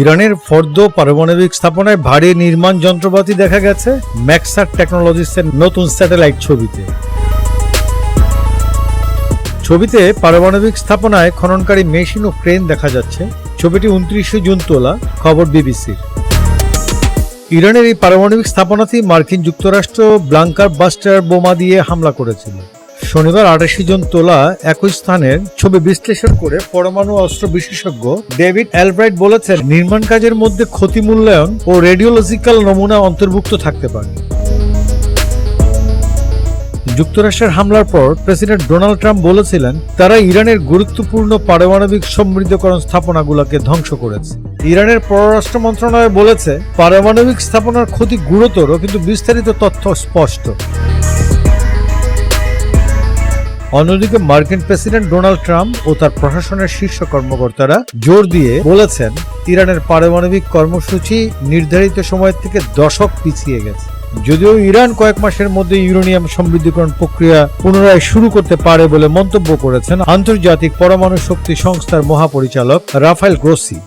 ইরানের ফর্দ পারমাণবিক স্থাপনায় ভারী নির্মাণ যন্ত্রপাতি দেখা গেছে ম্যাক্সার টেকনোলজিসের নতুন স্যাটেলাইট ছবিতে। ছবিতে পারমাণবিক স্থাপনায় খননকারী মেশিন ও ক্রেন দেখা যাচ্ছে। ছবিটি উনত্রিশে জুন তোলা, খবর বিবিসির। ইরানের এই পারমাণবিক স্থাপনাতেই মার্কিন যুক্তরাষ্ট্র ব্লাঙ্কার বাস্টার বোমা দিয়ে হামলা করেছিল। শনিবার আটাশি জন তোলা একই স্থানের ছবি বিশ্লেষণ করে পরমাণু অস্ত্র বিশেষজ্ঞ ডেভিড অ্যালব্রাইট বলেছেন, নির্মাণ কাজের মধ্যে ক্ষতি মূল্যায়ন ও রেডিওলজিক্যাল নমুনা অন্তর্ভুক্ত থাকতে পারে। যুক্তরাষ্ট্রের হামলার পর প্রেসিডেন্ট ডোনাল্ড ট্রাম্প বলেছিলেন, তারা ইরানের গুরুত্বপূর্ণ পারমাণবিক সমৃদ্ধকরণ স্থাপনাগুলোকে ধ্বংস করেছে। ইরানের পররাষ্ট্র মন্ত্রণালয় বলেছে, পারমাণবিক স্থাপনার ক্ষতি গুরুতর, কিন্তু বিস্তারিত তথ্য স্পষ্ট। অন্যদিকে মার্কিন প্রেসিডেন্ট ডোনাল্ড ট্রাম্প ও তার প্রশাসনের শীর্ষ কর্মকর্তারা জোর দিয়ে বলেছেন, ইরানের পারমাণবিক কর্মসূচি নির্ধারিত সময় থেকে দশক পিছিয়ে গেছে। যদিও ইরান কয়েক মাসের মধ্যে ইউরেনিয়াম সমৃদ্ধিকরণ প্রক্রিয়া পুনরায় শুরু করতে পারে বলে মন্তব্য করেছেন আন্তর্জাতিক পরমাণু শক্তি সংস্থার মহাপরিচালক রাফায়েল গ্রোসি।